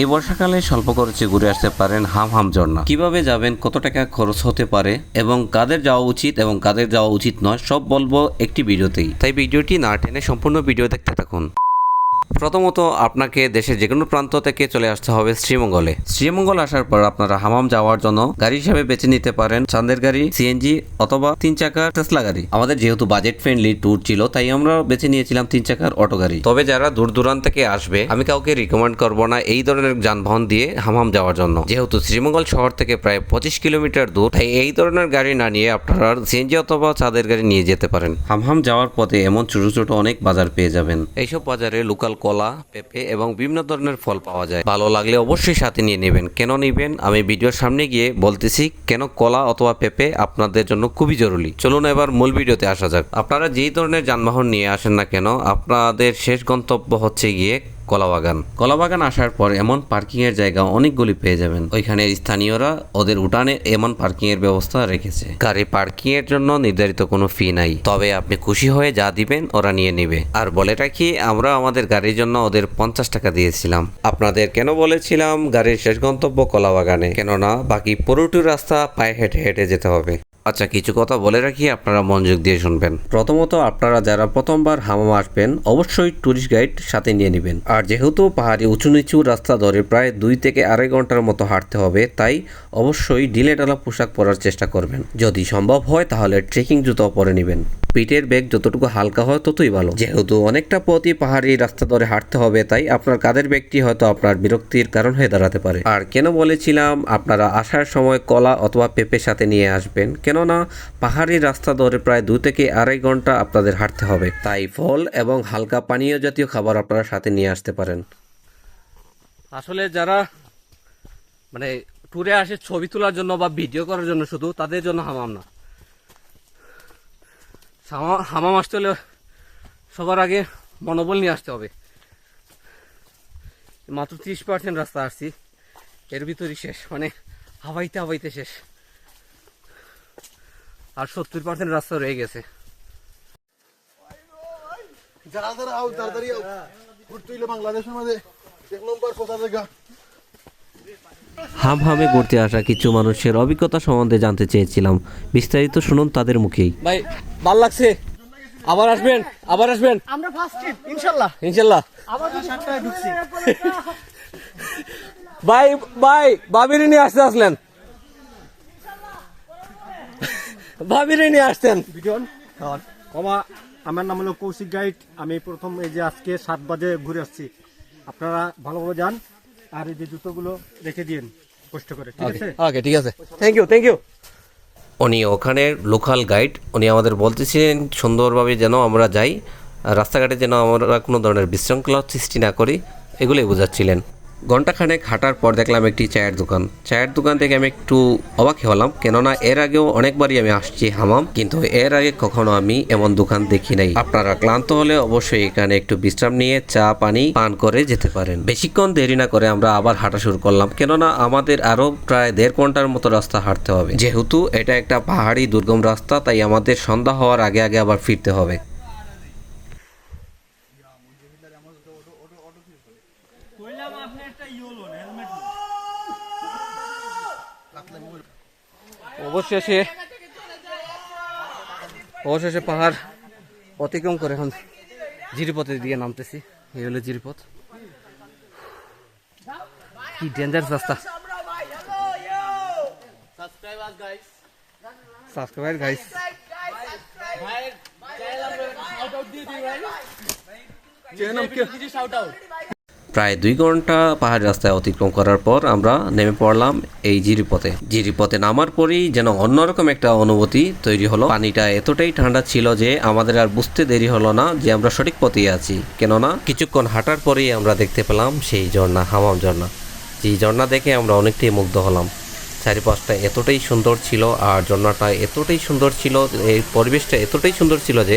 এই বর্ষাকালে স্বল্প খরচে ঘুরে আসতে পারেন হাম হাম ঝর্ণা। কীভাবে যাবেন, কত টাকা খরচ হতে পারে এবং কাদের যাওয়া উচিত এবং কাদের যাওয়া উচিত নয়, সব বলব একটি ভিডিওতেই। তাই ভিডিওটি না টেনে সম্পূর্ণ ভিডিও দেখতে থাকুন। প্রথমত আপনাকে দেশের যে কোনো প্রান্ত থেকে চলে আসতে হবে শ্রীমঙ্গলে। শ্রীমঙ্গল আসার পর আপনারা হামাম যাওয়ার জন্য গাড়ি হিসাবে বেছে নিতে পারেন চাঁদের গাড়ি, সিএনজি অথবা তিন চাকার টেসলা গাড়ি। আমাদের যেহেতু বাজেট ফ্রেন্ডলি ট্যুর ছিল, তাই আমরা বেছে নিয়েছিলাম তিন চাকার অটো গাড়ি। তবে যারা দূর দূরান্ত থেকে আসবে, আমি কাউকে রিকমেন্ড করব না এই ধরনের যানবাহন দিয়ে হামাম যাওয়ার জন্য। যেহেতু শ্রীমঙ্গল শহর থেকে প্রায় পঁচিশ কিলোমিটার দূর, তাই এই ধরনের গাড়ি না নিয়ে আপনারা সিএনজি অথবা চাঁদের গাড়ি নিয়ে যেতে পারেন। হামহাম যাওয়ার পথে এমন ছোট ছোট অনেক বাজার পেয়ে যাবেন। এইসব বাজারে লোকাল কলা, পেঁপে এবং বিভিন্ন ধরনের ফল পাওয়া যায়। ভালো লাগলে অবশ্যই সাথে নিয়ে নেবেন। কেন নেবেন? আমি ভিডিওর সামনে গিয়ে বলতেছি, কেন কলা অথবা পেঁপে আপনাদের জন্য খুবই জরুরি? চলুন এবার মূল ভিডিওতে আসা যাক। আপনারা যেই ধরনের যানবাহন নিয়ে আসেন না কেন, আপনাদের শেষ গন্তব্য হচ্ছে গিয়ে কলাবাগান। কলাবাগান আসার পর এমন পার্কিং এর জায়গা অনেকগুলি পেয়ে যাবেন। ওইখানে স্থানীয়রা ওদের উঠানে এমন পার্কিং এর ব্যবস্থা রেখেছে। গাড়ি পার্কিং এর জন্য নির্ধারিত কোনো ফি নাই। তবে আপনি খুশি হয়ে যা দিবেন ওরা নিয়ে নেবে। আর বলে রাখি, আমরা আমাদের গাড়ির জন্য ওদের পঞ্চাশ টাকা দিয়েছিলাম। আপনাদের কেন বলেছিলাম, গাড়ির শেষ গন্তব্য কলাবাগানে। কেননা বাকি পুরোটি রাস্তা পায়ে হেঁটে হেঁটে যেতে হবে। আচ্ছা কিছু কথা বলে রাখি, আপনারা মনোযোগ দিয়ে শুনবেন। প্রথমত আপনারা যারা প্রথমবার হামাম আসবেন, অবশ্যই ট্যুরিস্ট গাইড সাথে নিয়ে নেবেন। আর যেহেতু পাহাড়ি উঁচু নিচু রাস্তা ধরে প্রায় দুই থেকে আড়াই ঘণ্টার মতো হাঁটতে হবে, তাই অবশ্যই ঢিলে ডালা পোশাক পরার চেষ্টা করবেন। যদি সম্ভব হয়, তাহলে ট্রেকিং জুতো পরে নেবেন। পিঠের বেগ যতটুকু হালকা হয়, ততই ভালো। যেহেতু অনেকটা পথই পাহাড়ি রাস্তা ধরে হাঁটতে হবে, তাই আপনার কাদের ব্যাগটি হয়তো আপনার বিরক্তির কারণ হয়ে দাঁড়াতে পারে। আর কেন বলেছিলাম, আপনারা আসার সময় কলা অথবা পেঁপে সাথে নিয়ে আসবেন। কেননা পাহাড়ি রাস্তা ধরে প্রায় দু থেকে আড়াই ঘণ্টা আপনাদের হাঁটতে হবে। তাই ফল এবং হালকা পানীয় জাতীয় খাবার আপনারা সাথে নিয়ে আসতে পারেন। আসলে যারা মানে ট্যুরে আসে ছবি তোলার জন্য বা ভিডিও করার জন্য শুধু, তাদের জন্য হামাম না। হামা- হামাম আসতে হলে সবার আগে মনোবল নিয়ে আসতে হবে। মাত্র ত্রিশ পার্সেন্ট রাস্তা আসছি। এর ভিতরই শেষ মানে হাওয়াইতে হাওয়াইতে শেষ। আর সত্তর পার্সেন্ট রাস্তা রয়ে গেছে। যারা যারা আও তাড়াতাড়ি আও। ঘুরতে হইলে বাংলাদেশের মাঝে এক নম্বর কোথা জায়গা। হাম হামে ঘুরতে আসা কিছু মানুষের অভিজ্ঞতা সম্বন্ধে জানতে চেয়েছিলাম। বিস্তারিত শুনুন তাদের মুখেই। ভাই ভালো লাগছে? আবার আসবেন? আবার আসবেন? আমরা ফার্স্ট ট্রিপ ইনশাল্লাহ। ইনশাল্লাহ। আবার সাতটায় ঢুকছি। ভাই ভাই নিয়ে আসতে আসলেন। ভাবিরে নিয়ে আসতেন ভিডিও কমা আমার নাম হলো কৌশিক গাইড। আমি প্রথম এই যে আজকে সাত বাজে ঘুরে আসছি। আপনারা ভালোভাবে যান আর এই যে জুতোগুলো রেখে দিন কষ্ট করে ঠিক আছে? ওকে ঠিক আছে। থ্যাংক ইউ থ্যাংক ইউ উনি ওখানের লোকাল গাইড উনি আমাদের বলতেছিলেন সুন্দরভাবে যেন আমরা যাই আর রাস্তাঘাটে যেন আমরা কোনো ধরনের বিশৃঙ্খলা সৃষ্টি না করি এগুলোই বোঝাচ্ছিলেন। ঘন্টাখানেক হাঁটার পর দেখলাম একটি চায়ের দোকান। চায়ের দোকান থেকে আমি একটু অবাক হলাম, কেননা এর আগেও অনেকবারই আমি আসছি হামাম, কিন্তু এর আগে কখনো আমি এমন দোকান দেখি নাই। আপনারা ক্লান্ত হলে অবশ্যই এখানে একটু বিশ্রাম নিয়ে চা, পানি, পান করে যেতে পারেন। বেশিক্ষণ দেরি না করে আমরা আবার হাঁটা শুরু করলাম, কেননা আমাদের আরও প্রায় দেড় ঘণ্টার মতো রাস্তা হাঁটতে হবে। যেহেতু এটা একটা পাহাড়ি, দুর্গম রাস্তা, তাই আমাদের সন্ধ্যা হওয়ার আগে আগে আবার ফিরতে হবে। অবশেষে অবশেষে পাহাড় অতিক্রম করে এখন জিরিপথের দিকে নামতেছি। এই হলো জিরিপথ। কি ডেঞ্জার রাস্তা। সাবস্ক্রাইবার গাইস প্রায় দুই ঘণ্টা পাহাড়ি রাস্তায় অতিক্রম করার পর আমরা নেমে পড়লাম এই জিরিপথে জিরিপথে নামার পরেই যেন অন্যরকম একটা অনুভূতি তৈরি হলো। পানিটা এতটাই ঠান্ডা ছিল যে আমাদের আর বুঝতে দেরি হলো না যে আমরা সঠিক পথেই আছি। কেননা কিছুক্ষণ হাঁটার পরেই আমরা দেখতে পেলাম সেই ঝর্ণা, হামাম ঝর্ণা। যেই ঝর্ণা দেখে আমরা অনেকটাই মুগ্ধ হলাম। চারিপাশটা এতটাই সুন্দর ছিল আর ঝর্ণাটা এতটাই সুন্দর ছিল এই পরিবেশটা এতটাই সুন্দর ছিল যে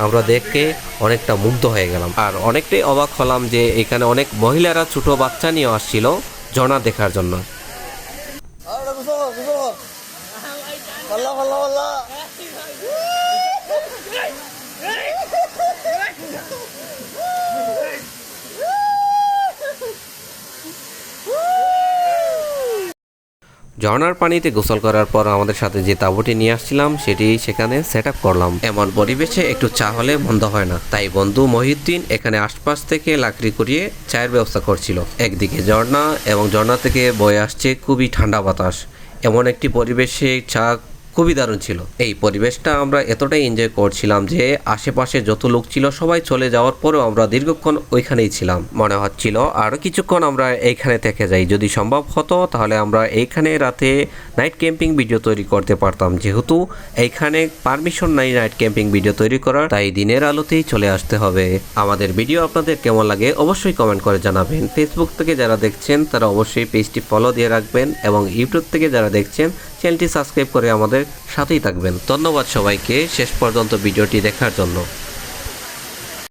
আমরা দেখে অনেকটা মুগ্ধ হয়ে গেলাম আর অনেকটাই অবাক হলাম যে এখানে অনেক মহিলারা ছোট বাচ্চা নিয়ে আসছিল জনা দেখার জন্য ঝর্ণার পানিতে গোসল করার পর আমাদের সাথে যে তাঁবুটি নিয়ে আসছিলাম, সেটি সেখানে সেট করলাম। এমন পরিবেশে একটু চা হলে বন্ধ হয় না। তাই বন্ধু মহিউদ্দিন এখানে আশপাশ থেকে লাকড়ি করিয়ে চায়ের ব্যবস্থা করছিল। একদিকে ঝর্ণা এবং ঝর্ণা থেকে বয়ে আসছে খুবই ঠান্ডা বাতাস। এমন একটি পরিবেশে চা খুবই দারুণ ছিল। এই পরিবেশটা আমরা এতটাই এনজয় করছিলাম যে আশেপাশে যত লোক ছিল সবাই চলে যাওয়ার পরেও আমরা দীর্ঘক্ষণ ওইখানেই ছিলাম। মনে হচ্ছিল আরও কিছুক্ষণ আমরা এইখানে থেকে যাই। যদি সম্ভব হতো তাহলে আমরা এইখানে রাতে নাইট ক্যাম্পিং ভিডিও তৈরি করতে পারতাম। যেহেতু এইখানে পারমিশন নাই নাইট ক্যাম্পিং ভিডিও তৈরি করার, তাই দিনের আলোতেই চলে আসতে হবে। আমাদের ভিডিও আপনাদের কেমন লাগে অবশ্যই কমেন্ট করে জানাবেন। ফেসবুক থেকে যারা দেখছেন তারা অবশ্যই পেজটি ফলো দিয়ে রাখবেন এবং ইউটিউব থেকে যারা দেখছেন চ্যানেলটি সাবস্ক্রাইব করে আমাদের সাথেই থাকবেন। ধন্যবাদ সবাইকে। শেষ পর্যন্ত ভিডিওটি দেখার জন্য।